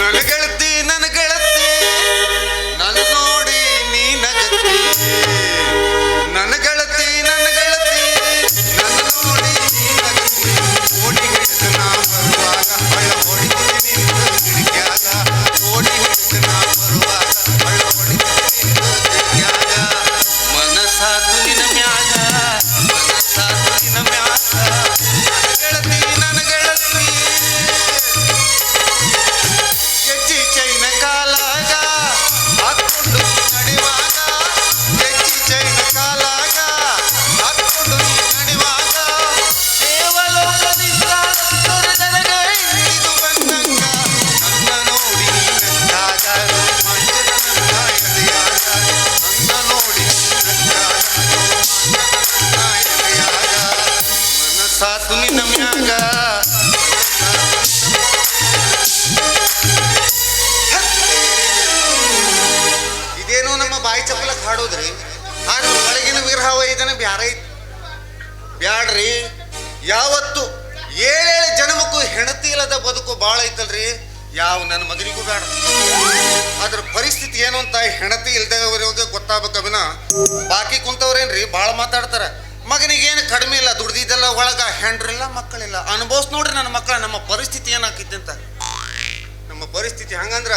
ನನ್ನ ಐತಿ ಬ್ಯಾಡ್ರಿ. ಯಾವತ್ತು ಏಳೇಳು ಜನ್ಮಕ್ಕೂ ಹೆಣತಿ ಇಲ್ಲದ ಬದುಕು ಭಾಳ ಐತಲ್ರಿ? ಯಾವ ನನ್ನ ಮಗನಿಗೂ ಬೇಡ ಅದ್ರ ಪರಿಸ್ಥಿತಿ ಏನು ಅಂತ ಹೆಣತಿ ಇಲ್ದವರಿಗೆ ಗೊತ್ತಾಗಬೇಕು ಅಭಿನ. ಬಾಕಿ ಕುಂತವ್ರೇನ್ರಿ? ಭಾಳ ಮಾತಾಡ್ತಾರ. ಮಗನಿಗೇನು ಕಡಿಮೆ ಇಲ್ಲ, ದುಡ್ದಿದ್ದೆಲ್ಲ ಒಳಗ ಹೆಂಡ್ರಿಲ್ಲ, ಮಕ್ಕಳಿಲ್ಲ. ಅನುಭವಿಸ್ ನೋಡ್ರಿ ನನ್ನ ಮಕ್ಕಳ ನಮ್ಮ ಪರಿಸ್ಥಿತಿ ಏನಾಗಿದ್ದೆ ಅಂತ. ನಮ್ಮ ಪರಿಸ್ಥಿತಿ ಹಂಗಂದ್ರ,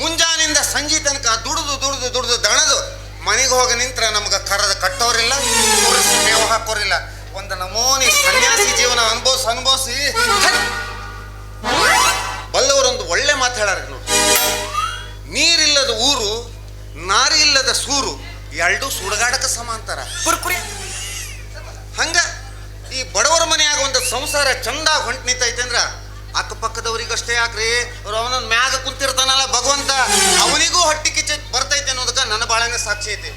ಮುಂಜಾನಿಂದ ಸಂಜೆ ತನಕ ದುಡಿದು ದುಡಿದು ದುಡಿದು ದಣದು. ಮನೆಗೆ ಹೋಗಿ ನಿಂತ್ರ ನಮ್ಗೆ ಕರದ ಕಟ್ಟೋರಿಲ್ಲ ಕೂರಿಸಿ ಮೇವು ಹಾಕೋರಿಲ್ಲ. ಒಂದು ನಮೂನಿ ಸನ್ಯಾಸಿ ಜೀವನ ಅನುಭವಿಸಿ ಅನುಭವಿಸಿ. ಬಲ್ಲವರೊಂದು ಒಳ್ಳೆ ಮಾತು ಹೇಳಾರ ನೋಡಿ ನೀರಿಲ್ಲದ ಊರು ನಾರಿ ಇಲ್ಲದ ಸೂರು ಎರಡು ಸುಡಗಾಡಕ ಸಮಾಂತರ. ಕುರ್ಕುರಿ ಹಂಗ ಈ ಬಡವರ ಮನೆಯಾಗ ಒಂದು ಸಂಸಾರ ಚಂದ ಹೊಂಟು ನಿಂತೈತೆ ಅಂದ್ರ ಅಕ್ಕಪಕ್ಕದವ್ರಿಗಷ್ಟೇ ಯಾಕ್ರಿ ಅವ್ರು ಅವನೊಂದು ಮ್ಯಾಗ ಕುಂತಿರ್ತಾನಲ್ಲ ಭಗವಂತ ಅವನಿಗೂ ಹೊಟ್ಟಿ ಬರ್ತೈತೆ ಅನ್ನೋದಕ್ಕ ನನ್ನ ಬಾಳೆನೇ ಸಾಕ್ಷಿ ಐತಿ.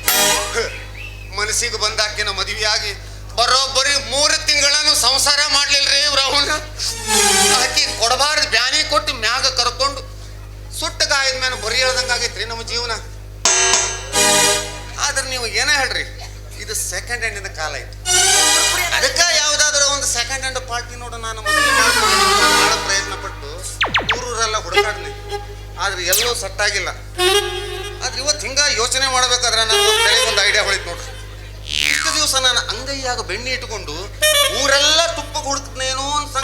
ಮನಸ್ಸಿಗೆ ಬಂದಾಕಿನ ಮದುವೆಯಾಗಿ ಬರೋಬ್ಬರಿ ಮೂರು ತಿಂಗಳನ್ನು ಸಂಸಾರ ಮಾಡ್ಲಿಲ್ರಿ ರಾಹುಲ್ ಆಕಿ ಕೊಡಬಾರ್ದು ಬ್ಯಾನಿ ಕೊಟ್ಟು ಮ್ಯಾಗ ಕರ್ಕೊಂಡು ಸುಟ್ಟ ಗಾಯದ ಮೇಲೆ ಬರಿ ಹೇಳ್ದಂಗೆ ಆಗೈತ್ರಿ ನಮ್ಮ ಜೀವನ. ಆದ್ರೆ ನೀವು ಏನೇ ಹೇಳ್ರಿ, ಇದು ಸೆಕೆಂಡ್ ಹ್ಯಾಂಡಿನ ಕಾಲ ಐತಿ. ಅದಕ್ಕೆ ಯಾವ್ದಾದ್ರು ಒಂದು ಸೆಕೆಂಡ್ ಹ್ಯಾಂಡ್ ಪಾರ್ಟಿ ನೋಡು ನಾನು ಭಾಳ ಪ್ರಯತ್ನ ಪಟ್ಟು ಊರೂರೆಲ್ಲ ಹುಡುಕಾಡ್ಲಿ ಆದ್ರೆ ಎಲ್ಲೂ ಸಟ್ಟಾಗಿಲ್ಲ. ಆದ್ರೆ ಇವತ್ತು ಹಿಂಗ ಯೋಚನೆ ಮಾಡ್ಬೇಕಾದ್ರೆ ನಾನು ಒಂದು ಐಡಿಯಾ ಹೊಳಿತು ನೋಡ್ರಿ. ಇಷ್ಟು ದಿವಸ ನಾನು ಅಂಗೈಯಾಗ ಬೆಣ್ಣೆ ಇಟ್ಕೊಂಡು ಊರೆಲ್ಲ ತುಪ್ಪ ಹುಡುಕ್ತನೇನೋ ಅಂತ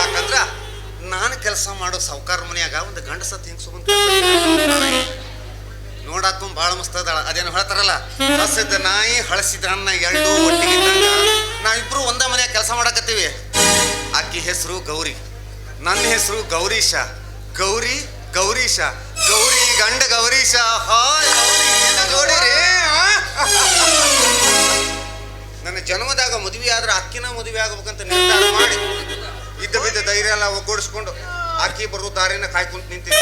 ಯಾಕಂದ್ರ ನಾನು ಕೆಲಸ ಮಾಡೋ ಸಾವುಕಾರ ಮನೆಯಾಗ ಒಂದು ಗಂಡಸ ಹೆಂಗ್ ನೋಡಾಕ ಬಾಳ ಭಾಳ ಮಸ್ತ್ ಅದಾಳ. ಅದೇನು ಹೇಳ್ತಾರಲ್ಲ, ಹಸಿದ ನಾಯಿ ಹಳಸಿದ ಅನ್ನ ಎರಡು ಒಟ್ಟಿಗೆ ನಾವಿಬ್ರು ಒಂದ ಮನ್ಯಾಗ ಕೆಲಸ ಮಾಡಕತ್ತೀವಿ. ಆಕಿ ಹೆಸರು ಗೌರಿ. ನನ್ನ ಹೆಸರು ಗೌರೀಶ. ಗೌರಿ ಗೌರೀಶ, ಗೌರಿ ಗಂಡ ಗೌರೀಶ, ಹಾಯ್. ನೋಡಿರಿ? ನನ್ನ ಜನ್ಮದಾಗ ಮದುವೆ ಆದ್ರೆ ಅಕ್ಕಿನ ಮದುವೆ ಆಗ್ಬೇಕಂತ ನಿರ್ಧಾರ ಮಾಡಿ ಇದ್ದ ಬಿದ್ದ ಧೈರ್ಯ ಎಲ್ಲ ಒಗ್ಗೂಡಿಸ್ಕೊಂಡು ಅಕ್ಕಿ ಬರೋ ದಾರಿನ ಕಾಯ್ಕೊಂತ ನಿಂತೀನಿ.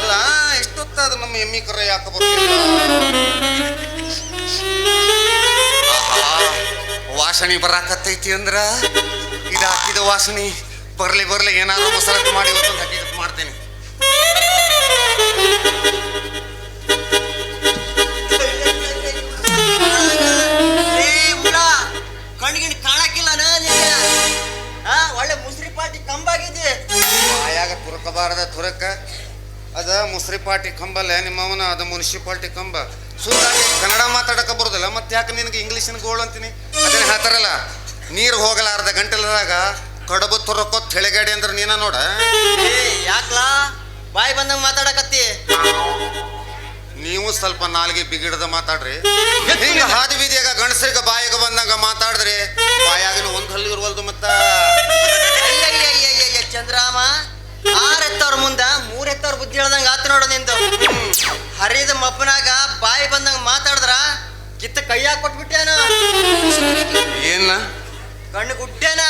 ಅಲ್ಲ ಎಷ್ಟೊತ್ತಾದ ನಮ್ಮ ಎಮ್ಮಿ ಕರ ಯಾಕೆ ಬರ್ತೀವಿ ವಾಸನೆ ಬರಾಕತ್ತೈತಿ ಅಂದ್ರ? ಇದು ಹಾಕಿದ ವಾಸನೆ, ಬರ್ಲಿ ಬರ್ಲಿ ಏನಾದ್ರು ಮಸಾಲತ್ ಮಾಡಿ ಇವತ್ತೊಂದು ಹಕ್ಕಿಗತ್ ಮಾಡ್ತೇನೆ. ಕಂಬಲ್ಲ ನಿಮ್ಮವನ ಅದು ಮುನ್ಸಿಪಾಲ್ಟಿ ಕಂಬ. ಸುಂದಾಗಿ ಕನ್ನಡ ಮಾತಾಡಕ ಬರುದಿಲ್ಲ ಮತ್ತೆ ಯಾಕೆ ನಿನಗೆ ಇಂಗ್ಲೀಷಿನ ಗೋಳು ಅಂತೀನಿ? ಅದನ್ನ ಹೇಳ್ತಾರಲ್ಲ ನೀರು ಹೋಗಲಾರ್ದ ಗಂಟಲದಾಗ ಕಡಬು ತುರಕೋ ತೆಳೆಗಾಡಿ ಅಂದ್ರೆ ನೀನ ನೋಡ. ಏ ಯಾಕ್ಲಾ? ಬಾಯಿ ಬಂದಂಗ ಮಾತಾಡಕತ್ತಿ. ನೀವು ಸ್ವಲ್ಪ ನಾಲ್ಗೆ ಬಿಗಿಡದ ಮಾತಾಡ್ರಿ. ಹಿಂಗ ಹಾದಿ ಬೀದಿಯಾಗ ಗಂಡಸರಿಗ ಬಾಯಿಗೆ ಬಂದಂಗ ಮಾತಾಡಿದ್ರೆ. ಬಾಯಾಗಿನ ಒಂದು ಹಲ್ಲಿ ಇರುವಲ್ದು ಮತ್ತ. ಚಂದ್ರಾಮ. ಆರ್ ಎತ್ತವ್ರ ಮುಂದ ಮೂರ್ ಎತ್ತವ್ರ ಬುದ್ಧಿ ಹೇಳ್ದಂಗ ಆತ ನೋಡು ನಿಂದು. ಹರಿದ ಮಬ್ಬನಾಗ ಬಾಯಿ ಬಂದಂಗ ಮಾತಾಡಿದ್ರ ಕಿತ್ತ ಕೈಯಾಗ ಕೊಟ್ಬಿಟ್ಟೇನ ಏನ? ಕಣ್ಣು ಗುಡ್ಡೇನ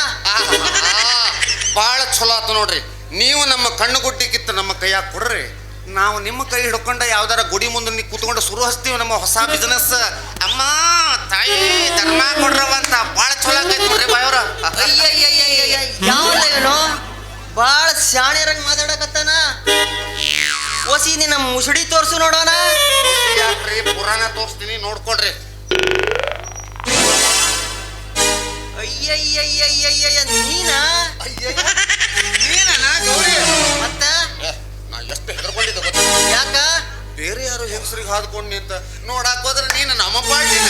ಭಾಳ ಚಲೋ ಆತ ನೋಡ್ರಿ. ನೀವು ನಮ್ಮ ಕಣ್ಣು ಗುಡ್ಡಿಕ್ಕಿತ್ತು ನಮ್ಮ ಕೈಯಾಗ ಕೊಡ್ರಿ. ನಾವು ನಿಮ್ಮ ಕೈ ಹಿಡ್ಕೊಂಡ ಯಾವ್ದಾರ ಗುಡಿ ಮುಂದೆ ನೀವು ಕೂತ್ಕೊಂಡು ಶುರು ಹಚ್ತೀವಿ ನಮ್ಮ ಹೊಸ ಬಿಸ್ನೆಸ್ ಅಮ್ಮ ತಾಯಿ ಧರ್ಮ ಕೊಡ್ರವ ಅಂತ ಭಾಳ ಚಲೋ ಆಗೈತೆ ನೋಡ್ರಿ ಬಾಯವ್ರ. ಅಯ್ಯ ಯಾವ ಬಾಳ ಶಾಣ್ಯರಂಗ್ ಮಾತಾಡಕತ್ತಾನ. ಒಸಿ ನಿನ್ನ ಮುಸುಡಿ ತೋರ್ಸು ನೋಡೋಣ. ಯಾಕ್ರಿ? ಪುರಾಣ ತೋರ್ಸ್ತೀನಿ ನೋಡ್ಕೊಳ್ರಿ. ಅಯ್ಯಯ್ಯಯ್ಯಯ್ಯಯ್ಯ ನೀನಾ? ನೀನಾ ಗೌರಿ? ಮತ್ತ? ನಾ ಎಷ್ಟು ಹೆದರ್ಕೊಂಡಿದ್ದೆ ಯಾಕ? ಬೇರೆ ಯಾರು ಹೆಂಗಸ್ರಿಗೆ ಹಾದ್ಕೊಂಡು ನಿಂತ ನೋಡಾಕ್ ಹೋದ್ರೆ ನೀನು ನಮ್ಮ ಪಾರ್ಟಿನ?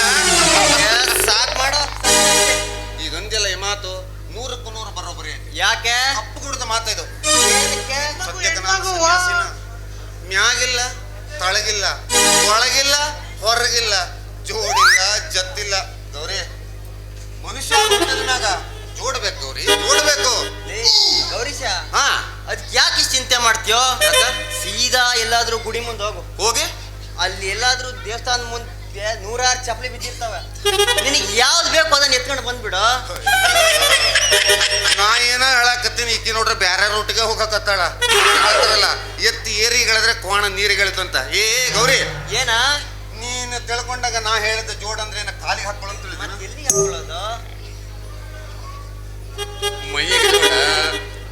ಸಾಕ್ ಮಾಡ. ಈಗಂದಿಲ್ಲ ಈ ಮಾತು ನೂರಕ್ಕೂ ನೂರು ಬರೋಬ್ಬರಿ ಯಾಕೆ? ಸನ್ಯಾಸಿನ. ಮ್ಯಾಗಿಲ್ಲ ತಳಗಿಲ್ಲ ಒಳಗಿಲ್ಲ ಹೊರಗಿಲ್ಲ ಜೋಡಿಲ್ಲ ಜತ್ತಿಲ್ಲ. ಗೌರಿ ಮನುಷ್ಯ ಮ್ಯಾಗ ಜೋಡ್ಬೇಕು ಗೌರಿ ಜೋಡ್ಬೇಕು. ಗೌರೀಶ ಹಾ. ಅದಕ್ಕೆ ಯಾಕೆ ಚಿಂತೆ ಮಾಡ್ತೀಯೋ? ಸೀದಾ ಎಲ್ಲಾದ್ರೂ ಗುಡಿ ಮುಂದೆ ಹೋಗು. ಹೋಗಿ? ಅಲ್ಲಿ ಎಲ್ಲಾದ್ರೂ ದೇವಸ್ಥಾನ ಮುಂದೆ ನೂರಾರು ಚಪ್ಪಲಿ ಬಿದ್ದಿರ್ತಾವೆ. ನಿನಗೆ ಯಾವ್ದು ಬೇಕು ಅದನ್ನ ಎತ್ಕೊಂಡು ಬಂದ್ಬಿಡು. ನಾ ಏನ ಹೇಳಕತ್ತೀನಿ ಈಕಿ ನೋಡ್ರಿ ಬ್ಯಾರೆ ರೂಟ್ಗೆ ಹೋಗಕತ್ತಾಳ. ಹೇಳ್ತಾರಲ್ಲ ಎತ್ತಿ ಏರಿಗಳಿದ್ರೆ ಕೋಣ ನೀರಿಗಳಿತಂತ ಏ ಗೌರಿ ಏನ? ನೀನು ತಿಳ್ಕೊಂಡಾಗ ನಾ ಹೇಳಿದ ಜೋಡ್ ಅಂದ್ರೆ ಏನ ಕಾಲಿಗೆ ಅಂತ ಎಲ್ಲಿ ಹಾಕೊಳ್ಳೋದು ಮೈಗೆ ಜೋಡ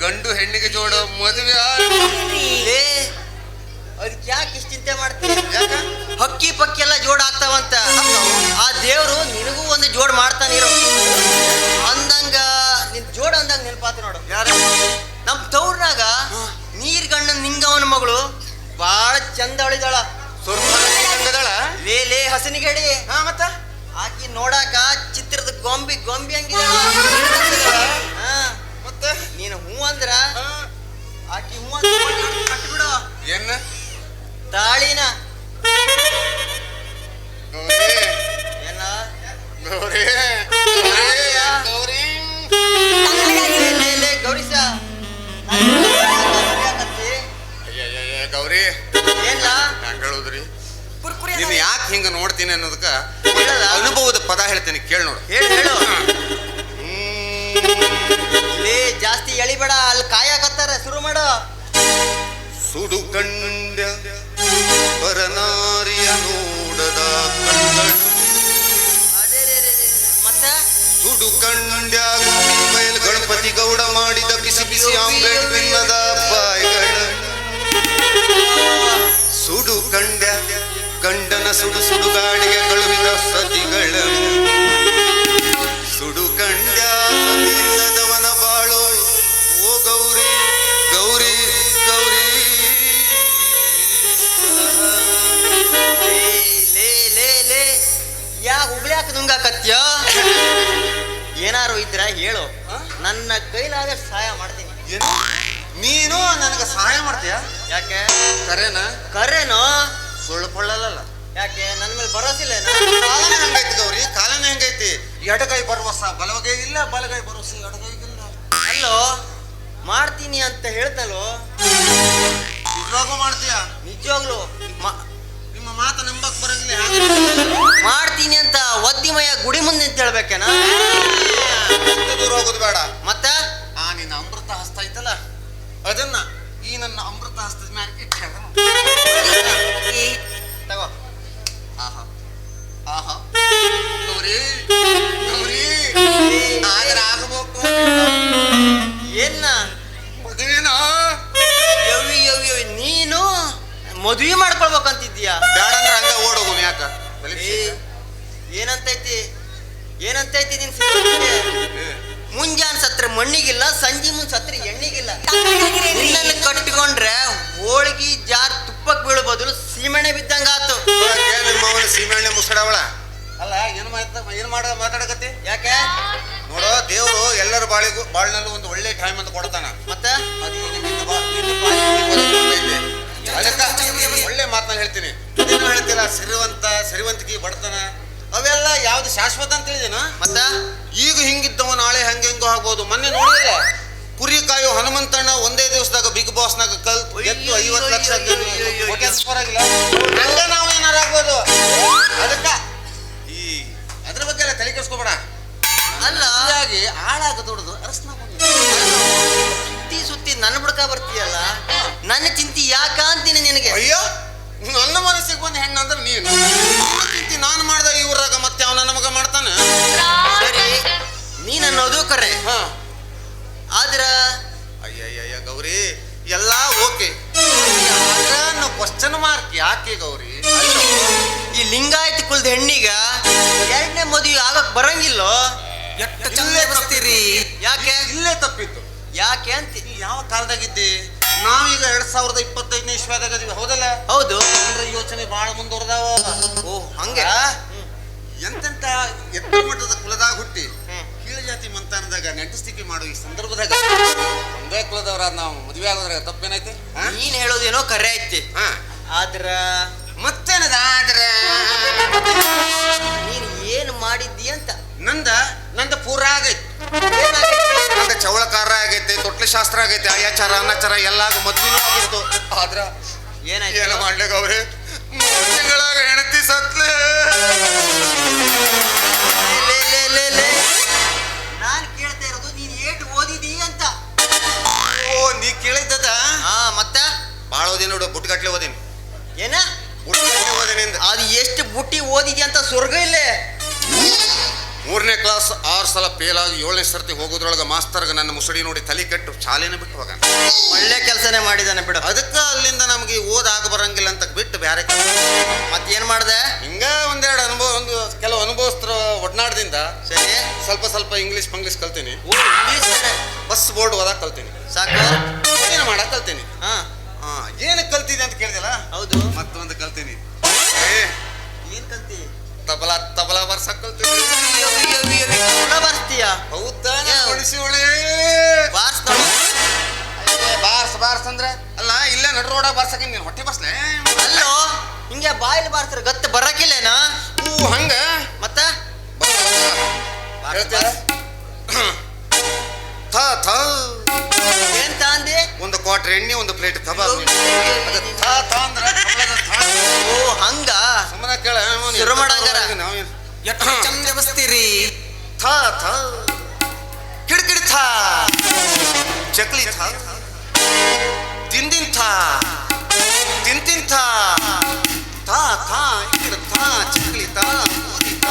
ಗಂಡು ಹೆಣ್ಣಿಗೆ ಜೋಡ ಮದುವೆ ಅದಕ್ಕೆ ಯಾಕೆ ಇಷ್ಟು ಚಿಂತೆ ಮಾಡ್ತೀನಿ ಯಾಕ? ಹಕ್ಕಿ ಪಕ್ಕಿ ಎಲ್ಲ ಜೋಡ್ ಆಗ್ತಾವಂತ. ಆ ದೇವ್ರು ನಿನಗೂ ಒಂದು ಜೋಡ್ ಮಾಡ್ತಾನಿರೋ ಅಂದಂಗ ನಿನ್ ಜೋಡ್ ಅಂದಂಗ ನೆನಪಾತ ನೋಡು. ಯಾರು? ನಮ್ ತವ್ರನಾಗ ನೀರ್ ಗಂಡ ನಿಂಗವನ ಮಗಳು ಬಾಳ ಚಂದ ಸುರ್ಮದಳ ಲೇ ಲೇ ಹಸನಿಗಡಿ. ಹಾ ಮತ್ತ? ಆಕಿ ನೋಡಾಕ ಚಿತ್ರದ ಗೊಂಬಿ ಗೊಂಬಿ ಹಂಗಿದಾಳ ಹಾ. ಮತ್ತ? ನೀನು ಹೂ ಅಂದ್ರ ಹಾ. ಆಕಿ ಹೂ ಅಂತ ಬಿಡು. ಏನ? ತಾಳಿನ ಹಿಂಗ ಅನ್ನೋದಕ್ಕೆ ಅನುಭವದ ಪದ ಹೇಳ್ತೀನಿ ಕೇಳಿ ನೋಡು. ಹೇಳು ಹೇಳು. ಏ ಲೇ ಜಾಸ್ತಿ ಎಳಿಬೇಡ ಅಲ್ಲಿ ಕಾಯಕತ್ತಾರೆ ಶುರು ಮಾಡು. ಸುಡು ಕಂಡ ಪರನಾರಿಯ ನೋಡದ ಮತ್ತೆ? ಸುಡು ಕಂಡ ಬಯಲು ಗಣಪತಿ ಗೌಡ ಮಾಡಿದ ಬಿಸಿ ಬಿಸಿ ಆಮ್ಲೆಟ್ ತಿನ್ನದ ಬಾಯ್ಗಳ. ಸುಡು ಕಂಡ ಗಂಡನ ಸುಡು ಸುಡು ಗಾಡಿಗೆ ಕಳುಹಿದ ಸತಿಗಳ ಸುಡು ಕಂಡ ಸತಿಯಿಲ್ಲದವನ ಬಾಳು. ಓ ಗೌರಿ ಗೌರಿ ಗೌರಿ. ಲೇ ಲೇ ಲೇ ಲೇ. ಯಾ ಹುಬ್ಳ್ಯಾಕ ನುಂಗಾಕತ್ಯ ಏನಾರು ಇದ್ರ ಹೇಳು. ನನ್ನ ಕೈಲಾದಷ್ಟು ಸಹಾಯ ಮಾಡ್ತೀನಿ. ನೀನು ನನಗೆ ಸಹಾಯ ಮಾಡ್ತೀಯ? ಯಾಕೆ? ಕರೆನಾ? ಕರೇನೋ? ಸುಳ್ಳು ಕೊಳ್ಳಲ್ಲ ಯಾಕೆ? ನನ್ನ ಮೇಲೆ ಭರೋಸಿಲ್ಲ ಕಾಲನೇ ಹಂಗೈತಿ ಗೌರಿ ಕಾಲನೇ ಹಂಗೈತಿ. ಎಡಗೈ ಭರವಸ ಬಲಗೈ ಇಲ್ಲ ಬಲಗೈ ಭರವಸೆ ಎಡಗೈ ಇಲ್ಲ. ಅಲ್ಲೋ ಮಾಡ್ತೀನಿ ಅಂತ ಹೇಳ್ತಲ್ಲೋ ನಿಜವಾಗೂ ಮಾಡ್ತೀಯ? ನಿಜವಾಗ್ಲು. ನಿಮ್ಮ ಮಾತು ನಂಬಕ್ ಬರಂಗಿಲ್ಲ ಮಾಡ್ತೀನಿ ಅಂತ ಒದ್ದಿಮಯ ಗುಡಿ ಮುಂದೆ ಅಂತ ಹೇಳ್ಬೇಕೇನಾ? ದೂರ ಹೋಗೋದು ಬೇಡ. ಮತ್ತ? ಆದ್ರೆ ಆಗಬೇಕು ಏನ? ಮದುವೆನ ಯವಿ ಯವಿ ಯವಿ ನೀನು ಮದ್ವಿ ಮಾಡ್ಕೊಳ್ಬೇಕಂತಿದ್ಯಾ ಬೇಡ ಅಂದ್ರೆ ಹಂಗ ಓಡೋಗು ಯಾಕ? ಏನಂತೈತಿ? ಏನಂತೈತಿ ನಿನ್? ಮುಂಜಾನ್ ಸತ್ರ ಮಣ್ಣಿಗಿಲ್ಲ ಸಂಜೆ ಮುಂದ್ ಸತ್ರ ಎಣ್ಣಿಗಿಲ್ಲ. ನಿನ್ನನ್ನು ಕಟ್ಟಿಕೊಂಡ್ರೆ ಹೋಳಿಗೆ ಜಾರ್ ತುಪ್ಪಕ್ ಬೀಳೋ ಬದಲು ಸೀಮೆಣ್ಣೆ ಬಿದ್ದಂಗ ಆತು. ಸೀಮೆಣ್ಣೆ ಮುಸಡವಳ ಅಲ್ಲ ಏನ್ ಮಾತ ಏನು ಮಾಡ ಮಾತಾಡಕತ್ತಿ? ಯಾಕೆ? ನೋಡೋ ದೇವರು ಎಲ್ಲರ ಬಾಳಿಗೂ ಬಾಳಿನಲ್ಲೂ ಒಂದು ಒಳ್ಳೆ ಟೈಮ್ ಅಂತ ಕೊಡ್ತಾನ. ಮತ್ತೆ ಒಳ್ಳೆ ಮಾತನ್ನ ಹೇಳ್ತೀನಿ. ಅದೇನು ಹೇಳ್ತಿಲ್ಲ ಸಿರಿವಂತ ಸಿರಿವಂತಿಕೆ ಬಡತನ. ಅವೆಲ್ಲ ಯಾವ್ದು ಶಾಶ್ವತ ಅಂತ ಹೇಳಿದೇನ? ಮತ್ತ ಈಗ ಹಿಂಗಿದ್ದವ ನಾಳೆ ಹಂಗೆ ಹೆಂಗೋ ಆಗ್ಬೋದು. ಮೊನ್ನೆ ನೋಡಿದ್ರೆ ಕುರಿ ಕಾಯೋ ಹನುಮಂತಣ್ಣ ಒಂದೇ ದಿವಸದಾಗ ಬಿಗ್ ಬಾಸ್ನಾಗ ಕಲ್ತು ಎತ್ತು ಐವತ್ತು ಲಕ್ಷ ಗೆದ್ದು ಕೋಟ್ಯಾಧೀಶ ಪರವಾಗಿಲ್ಲ ಹಂಗ ನಾವು ಏನಾರ ಆಗ್ಬೋದು? ಅದಕ್ಕ ಈ ಅದ್ರ ಬಗ್ಗೆ ಎಲ್ಲ ತಲೆ ಕೆಡಿಸ್ಕೋಬೇಡ. ಅಲ್ಲ. ಹಾಳಾಗ ಆಳಾಗ ದುಡ್ದು ಅರಸ್ನ ಸುತ್ತಿ ಸುತ್ತಿ ನನ್ನ ಬುಡಕ ಬರ್ತೀಯಲ್ಲ ನನ್ನ ಚಿಂತಿ ಯಾಕ ಅಂತೀನಿ ನಿನಗೆ? ಅಯ್ಯೋ. ನನ್ನ ಮನಸ್ಸಿಗೆ ಒಂದು ಹೆಣ್ಣು ಅಂದ್ರೆ ನೀನು? ಚಿಂತಿ ನಾನು ಮಾಡ್ದ ಇವ್ರಾಗ ಮತ್ತೆ ಅವನ ನಮಗ ಮಾಡ್ತಾನೆ? ಸರಿ ನೀನ್ ಅನ್ನೋದು ಕರೆ. ಹಾ. ಆದ್ರ? ಅಯ್ಯಯ್ಯಯ್ಯ ಗೌರಿ ಎಲ್ಲ ಓಕೆ. ಕ್ವಶನ್ ಮಾರ್ಕ್ ಯಾಕೆ ಗೌರಿ? ಈ ಲಿಂಗಾಯತ ಕುಲದ ಹೆಣ್ಣಿಗ ಎರಡನೇ ಮದುವೆ ಆಗಕ್ ಬರಂಗಿಲ್ಲೋ? ಇಲ್ಲೇ ಬರ್ತೀರಿ ಯಾಕೆ? ಇಲ್ಲೇ ತಪ್ಪಿತ್ತು. ಯಾಕೆ ಅಂತ ಯಾವ ಕಾಲದಾಗಿದ್ದಿ? ನಾವೀಗ ಎರಡ್ ಸಾವಿರದ ಇಪ್ಪತ್ತೈದನೇ ಇಸ್ವಾದಾಗ ಅದೀವಿ ಹೌದಲ್ಲ? ಹೌದು. ಜನರ ಯೋಚನೆ ಬಹಳ ಮುಂದುವರೆದಾವ. ಓ ಹಂಗೆ? ಎಂತೆಂತ ಎತ್ತ ಮಟ್ಟದ ಕುಲದಾಗ ಹುಟ್ಟಿ ಜಾತಿ ಮಂತಾನದಾಗ ನೆಂಟಸ್ತಿಕೆ ಮಾಡೋ ಈ ಸಂದರ್ಭದಾಗ ಒಂದೇ ಕುಲದವ್ರ ನಾವು ಮದುವೆ ಆಗೋದ್ರಾಗ ತಪ್ಪೇನೈತಿ? ನೀನ್ ಹೇಳೋದೇನೋ ಕರೆ ಐತಿ. ಹಾ ಆದ್ರ? ಮತ್ತೇನದ ಆದ್ರೆ? ನೀನ್ ಏನ್ ಮಾಡಿದ್ದಿ ಅಂತ? ನಂದ ನಂದ ಪೂರ ಆಗೈತಿ. ನಂದು ಚವಳಕಾರ ಆಗೈತೆ ತೊಟ್ಲ ಶಾಸ್ತ್ರ ಆಗೈತೆ ಅಯಾಚಾರ ಅನಾಚಾರ ಎಲ್ಲ ಮದ್ವಿನೂ ಆಗಿತ್ತು. ಆದ್ರ ಏನಾಯ್ತು? ಏನು ಮಾಡ್ಲಿಕ್ಕೆ ಅವ್ರೆ ಮೂರು ತಿಂಗಳಾಗ ಹೆಣತಿ ಸತ್ಲೆ. ಸರ್ತಿ ಹೋಗೋದ್ರೊಳಗೆ ಮಾಸ್ತರ್ಗೆ ನನ್ನ ಮುಸುಡಿ ನೋಡಿ ತಲೆ ಕೆಟ್ಟು ಶಾಲೆನ ಬಿಟ್ಟು ಹೋಗ ಒಳ್ಳೆ ಕೆಲಸನೇ ಮಾಡಿದಾನೆ ಬಿಡು. ಅದಕ್ಕೆ ಅಲ್ಲಿಂದ ನಮಗೆ ಓದಾಗ ಬರಂಗಿಲ್ಲ ಅಂತ ಬಿಟ್ಟು ಬೇರೆ ಮತ್ತೇನು ಮಾಡಿದೆ? ಹಿಂಗ ಒಂದೆರಡು ಅನುಭವ ಒಂದು ಕೆಲವು ಅನುಭವಸ್ತ್ರ ಒಡನಾಡದಿಂದ ಸರಿ. ಸ್ವಲ್ಪ ಸ್ವಲ್ಪ ಇಂಗ್ಲೀಷ್ ಪಂಗ್ಲೀಷ್ ಕಲ್ತೀನಿ. ಬಸ್ ಬೋರ್ಡ್ ಓದಕ್ ಕಲ್ತೀನಿ. ಸಾಕು. ಏನು ಮಾಡಕ್ ಕಲ್ತೀನಿ? ಹಾಂ. ಹಾ ಏನು ಕಲ್ತಿದೆ ಅಂತ ಕೇಳಿದಲ್ಲ ಹೌದು. ಮತ್ತೊಂದು ಕಲ್ತೀನಿ. ಏನ್ ಕಲ್ತಿ? ತಬಲಾ ತಬಲಾ? ಉಳಿಸಿವಳೆ ಬಾರ್ಸ್ ಬಾರ್ಸ್ ಬಾರ್ಸ್ ಅಂದ್ರೆ? ಅಲ್ಲ ಇಲ್ಲೇ ನಡು ರೋಡ ಬಾರ್ಸಕ್ಕೆ ನೀನು ಹೊಟ್ಟೆ ಬಸ್ಲೆ ಅಲ್ಲೋ ಹಿಂಗೆ ಬಾಯಲ್ಲಿ ಬಾರ್ಸ್ರ ಗತ್ತೆ ಬರಕಿಲ್ಲೇನ? ಹೂ ಹಂಗ? ಮತ್ತ? ಥ ಥ. ಏನ್ ತಾಂದಿ? ಒಂದು ಕ್ವಾರ್ಟರ್ ಎಣ್ಣೆ ಒಂದು ಪ್ಲೇಟ್ ಕಬಾಬ್. ಎಷ್ಟು ಚಂದ ಬಸ್ತೀರಿ ಥ ಥ ಕಿಡಿಕಿಡಿ ಥ ಚಕ್ಲಿ ಥ ತಿಂದಿನ್ ಥ ತಿಂತಿನ್ ಥ ಥ ಥ ಇಕ್ಕಿಡ ಥ ಚಕ್ಲಿ ಥ ಊದಿ ಥ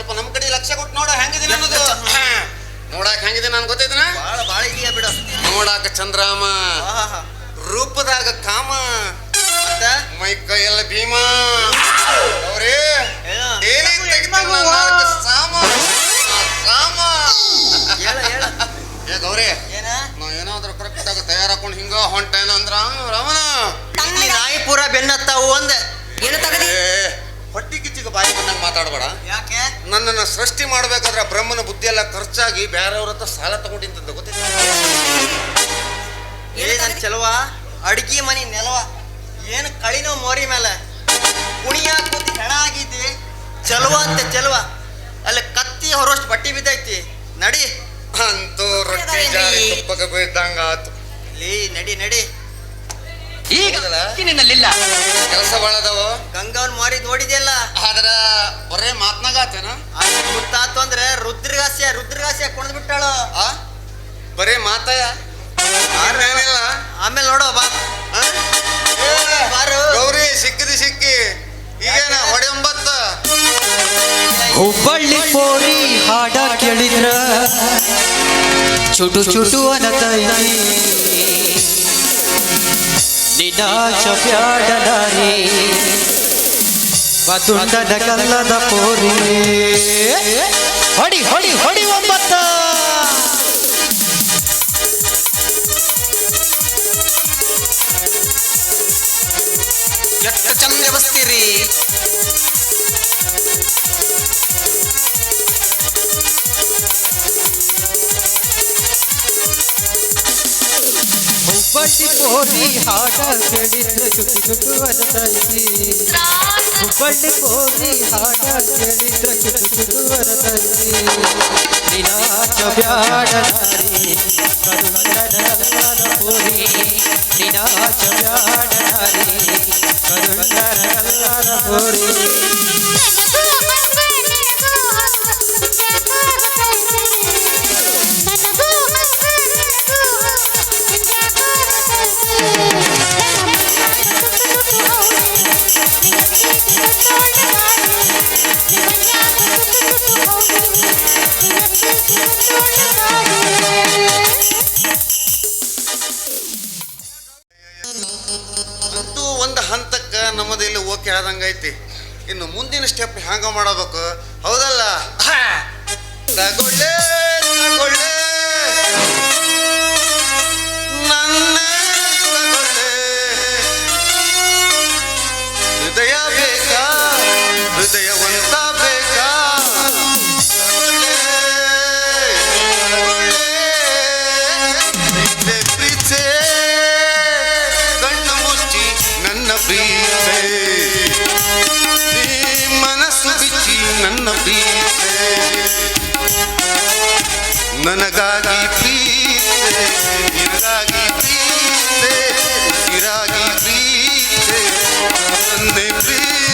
ಸ್ವಲ್ಪ ನಮ್ಮ ಕಡೆ ಲಕ್ಷ ಕೊಟ್ಟು ನೋಡ ಹೆಂಗಿದೀನಿ ಅನ್ನೋದು. ನೋಡಕ್ ಹೆಂಗಿದೆ ನಾನು ಗೊತ್ತೈತನ? ಬಾಳ ಬಾಳ ಇದೆಯಾ ಬಿಡು. ನೋಡಾಕ ಚಂದ್ರಾಮ. ರೂಪದಾಗ ಕಾಮ. ಮೈ ಕೈಯಲ್ಲ ಭೀಮ. ಅವ್ರೇ ನಾಲ್ಕು ಸಾಮ. ಸಾಮ. ಏ ಗೌರಿ. ಏನ? ನಾವ್ ಏನಾದ್ರೂ ಕರೆಕ್ಟ್ ತಯಾರ ತಯಾರಾಕೊಂಡು ಹಿಂಗ ಹೊಂಟೇನ ಅಂದ್ರ ರಾಮನ. ನಾಯಿ ಪೂರ ಬೆನ್ನತ್ತಾವು ಅಂದೆ. ಏನು ತಗದಿ ಕಿಚ್ಚಿಗೆ ಬಾಯಿ ಬಂದಂಗೆ ಮಾತಾಡಬೇಡ. ಯಾಕೆ? ನನ್ನನ್ನು ಸೃಷ್ಟಿ ಮಾಡಬೇಕಾದ್ರೆ ಬ್ರಹ್ಮನ ಬುದ್ಧಿ ಎಲ್ಲ ಖರ್ಚಾಗಿ ಬೇರೆಯವ್ರ ಹತ್ರ ಸಾಲ ತಗೊಂಡಿದ್ದಂತ ಗೊತ್ತಿಲ್ಲ ಏ ನನ್ ಚೆಲುವ? ಅಡ್ಗಿ ಮನಿ ನೆಲವ. ಏನು ಕಳಿನೋ ಮೋರಿ ಮೇಲೆ. ಕುಣಿಯ ಕೂತಿ ಹೆಣ ಆಗಿದ್ದಿ. ಚೆಲುವ ಅಂತ ಚೆಲುವ. ಅಲ್ಲಿ ಕತ್ತಿ ಹೊರೋಷ್ಟು ಬಟ್ಟಿ ಬಿದ್ದೈತಿ. ನಡಿ. ಅಂತೂ ರೊಟ್ಟಿ ಜಾರಿ ತುಪ್ಪಕ್ಕೆ ಆತು ಲೇ ನಡಿ ನಡಿ. ಈಗ ನಿನ್ನಲ್ಲಿಲ್ಲ ಕೆಲಸ ಬಾಳದವ ಗಂಗವನ್ ಮಾರಿ ನೋಡಿದೆಯಲ್ಲ? ಆದ್ರ ಬರೇ ಮಾತ್ನಾಗ ಆತನ? ಅಲ್ಲಿ ಗೊತ್ತಾತು ಅಂದ್ರೆ ರುದ್ರಗಾಸ್ಯ ರುದ್ರಗಾಸ್ಯ ಕುಣದ್ ಬಿಟ್ಟಾಳು ಆ? ಬರೇ ಮಾತಾಯ? ಏನಿಲ್ಲ ಆಮೇಲೆ ನೋಡೋ ಬಾ. ಏ, ಬಾರು. ಗೌರಿ ಸಿಕ್ಕಿದಿ ಸಿಕ್ಕಿ. ಈಗೇನ ಹೊಡೆಂಬತ್ತ ಹುಬ್ಬಳ್ಳಿ ಪೋರಿ ಹಾಡ ಕೇಳಿದ್ರ. ಚುಟು ಚುಟು ಅನತೈತಿ ನಿನಾಶ ಬ್ಯಾಡಲಾರಿ ಬದುಂಡನ ಕಲ್ಲದ ಪೋರಿ. ಹೊಡಿ ಹೊಡಿ ಹೊಡಿ ಒಂಬತ್ತ. ಎಷ್ಟು ಚಂದ ಬಸ್ತೀರಿ ಹುಬ್ಬಳ್ಳಿ ಪೋರಿ ಹಾಡ ಕೇಳಿದ್ರ ಚುಟು ಚುಟು ಅನತೈತಿ ಹುಬ್ಬಳ್ಳಿ ಪೋರಿ ಹಾಡ ಕೇಳಿದ್ರ ಚುಟು ಚುಟು ಅನತೈತಿ ನಿನಾಶ ಬ್ಯಾಡಲಾರಿ ಕರುಣನ ಪೋರಿ ನಿನಾಶ ಬ್ಯಾಡಲಾರಿ ಅಂತೂ ಒಂದು ಹಂತಕ್ಕೆ ನಮ್ಮದಿಲ್ಲಿ ಓಕೆ ಆದಂಗೈತಿ ಇನ್ನು ಮುಂದಿನ ಸ್ಟೆಪ್ ಹ್ಯಾಂಗ ಮಾಡಬೇಕು? ಹೌದಲ್ಲ? ನನ್ನ ಹೃದಯ ಬೇಕಾ? ಹೃದಯವಂತ ಬೇಕಾ? ಪ್ರೀತೆ ಮನಸ್ಸು ಬಿಚ್ಚಿ ನನ್ನ ಪ್ರೀತೆ ನನಗಾಗಿ ಪ್ರೀತೆ ನಿನಗಾಗಿ ಪ್ರೀತೆ ಪ್ರೀತೆ ಪ್ರೀತೆ